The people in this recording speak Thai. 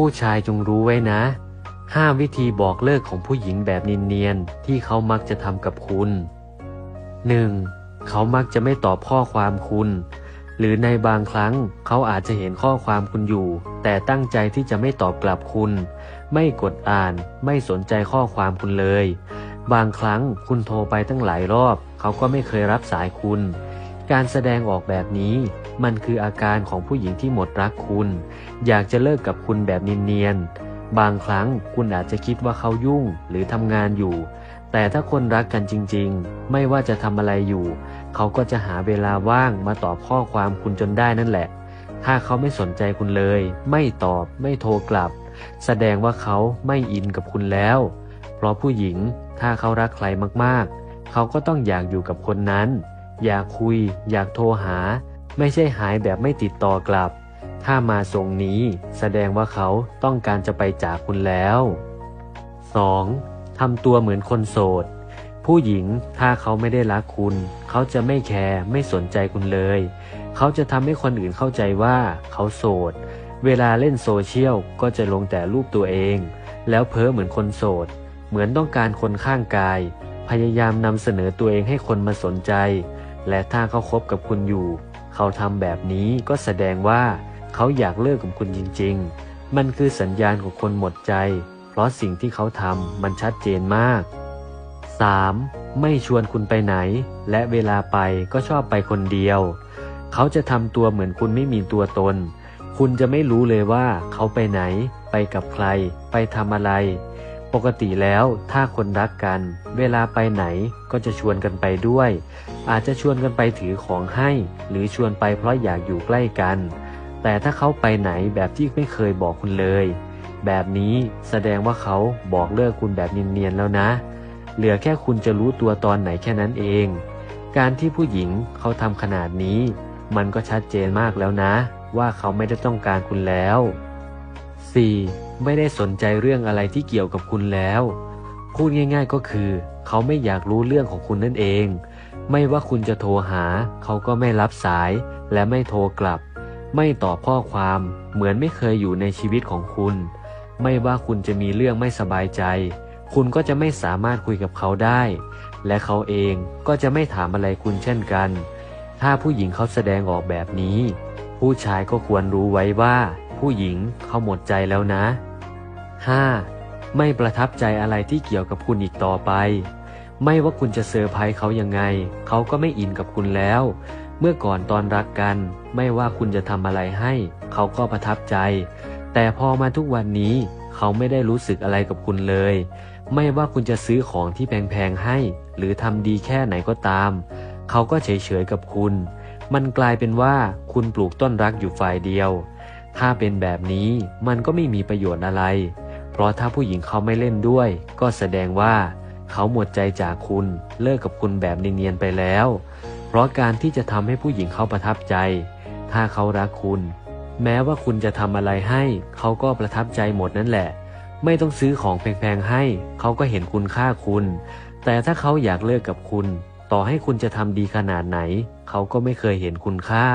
ผู้ชายจงรู้ไว้นะห้าวิธีบอกเลิกของผู้หญิงแบบเนียนๆที่เขามักจะทำกับคุณ 1. เขามักจะไม่ตอบข้อความคุณ หรือในบางครั้งเขาอาจจะเห็นข้อความคุณอยู่ แต่ตั้งใจที่จะไม่ตอบกลับคุณ ไม่กดอ่าน ไม่สนใจข้อความคุณเลย บางครั้งคุณโทรไปตั้งหลายรอบ เขาก็ไม่เคยรับสายคุณ การแสดงออกแบบนี้ มันคืออาการของผู้หญิงที่หมดรักคุณ อยากจะเลิกกับคุณแบบเนียนๆ บางครั้งคุณอาจจะคิดว่าเขายุ่งหรือทำงานอยู่ แต่ถ้าคนรักกันจริงๆ ไม่ว่าจะทำอะไรอยู่ เขาก็จะหาเวลาว่างมาตอบข้อความคุณจนได้นั่นแหละ ถ้าเขาไม่สนใจคุณเลย ไม่ตอบ ไม่โทรกลับ แสดงว่าเขาไม่อินกับคุณแล้ว เพราะผู้หญิงถ้าเขารักใครมากๆ เขาก็ต้องอยากอยู่กับคนนั้น อยากคุย อยากโทรหา ไม่ใช่หายแบบไม่ติดต่อกลับ ถ้ามาทรงนี้แสดงว่าเขาต้องการจะไปจากคุณแล้ว 2. ทำตัวเหมือนคนโสด ผู้หญิงถ้าเขาไม่ได้รักคุณ เขาจะไม่แคร์ไม่สนใจคุณเลย เขาจะทำให้คนอื่นเข้าใจว่าเขาโสด เวลาเล่นโซเชียลก็จะลงแต่รูปตัวเอง แล้วเพ้อเหมือนคนโสด เหมือนต้องการคนข้างกาย พยายามนำเสนอตัวเองให้คนมาสนใจ และถ้าเขาคบกับคุณอยู่ เขาทำแบบนี้ก็แสดงว่า เขาอยากเลิกกับคุณจริง ๆ มันคือสัญญาณของคนหมดใจ เพราะสิ่งที่เขาทำมันชัดเจนมาก 3. ไม่ชวนคุณไปไหน และเวลาไปก็ชอบไปคนเดียว เขาจะทำตัวเหมือนคุณไม่มีตัวตน คุณจะไม่รู้เลยว่าเขาไปไหน ไปกับใคร ไปทำอะไร ปกติแล้วถ้าคนรักกัน เวลาไปไหนก็จะชวนกันไปด้วย อาจจะชวนกันไปถือของให้ หรือชวนไปเพราะอยากอยู่ใกล้กัน แต่ถ้าเขาไปไหนแบบที่ไม่เคยบอกคุณเลย แบบนี้แสดงว่าเขาบอกเลิกคุณแบบเนียนๆแล้วนะ เหลือแค่คุณจะรู้ตัวตอนไหนแค่นั้นเอง การที่ผู้หญิงเขาทำขนาดนี้ มันก็ชัดเจนมากแล้วนะ ว่าเขาไม่ได้ต้องการคุณแล้ว 4. ไม่ได้สนใจเรื่องอะไรที่เกี่ยวกับคุณแล้ว พูดง่าย ๆก็คือ เขาไม่อยากรู้เรื่องของคุณนั่นเอง ไม่ว่าคุณจะโทรหา เขาก็ไม่รับสาย และไม่โทรกลับ ไม่ตอบข้อความ เหมือนไม่เคยอยู่ในชีวิตของคุณ ไม่ว่าคุณจะมีเรื่องไม่สบายใจ คุณก็จะไม่สามารถคุยกับเขาได้ และเขาเองก็จะไม่ถามอะไรคุณเช่นกัน ถ้าผู้หญิงเขาแสดงออกแบบนี้ ผู้ชายก็ควรรู้ไว้ว่า ผู้หญิงเขาหมดใจแล้วนะ 5. ไม่ประทับใจอะไรที่เกี่ยวกับคุณอีกต่อไป ไม่ว่าคุณจะเซอร์ไพรส์เขายังไง เขาก็ไม่อินกับคุณแล้ว เมื่อก่อนตอนรักกัน ไม่ว่าคุณจะทำอะไรให้ เขาก็ประทับใจ แต่พอมาทุกวันนี้ เขาไม่ได้รู้สึกอะไรกับคุณเลย ไม่ว่าคุณจะซื้อของที่แพงๆให้ หรือทำดีแค่ไหนก็ตาม เขาก็เฉยๆกับคุณ มันกลายเป็นว่าคุณปลูกต้นรักอยู่ฝ่ายเดียว ถ้าเป็นแบบนี้มันก็ไม่มีประโยชน์อะไร เพราะถ้าผู้หญิงเขาไม่เล่นด้วย ก็แสดงว่าเขาหมดใจจากคุณเลิกกับคุณแบบเนียนๆไปแล้ว เพราะการที่จะทำให้ผู้หญิงเขาประทับใจ ถ้าเขารักคุณ แม้ว่าคุณจะทำอะไรให้เขาก็ประทับใจหมดนั่นแหละ ไม่ต้องซื้อของแพงๆให้ เขาก็เห็นคุณค่าคุณ แต่ถ้าเขาอยากเลิกกับคุณ ต่อให้คุณจะทำดีขนาดไหน เขาก็ไม่เคยเห็นคุณค่า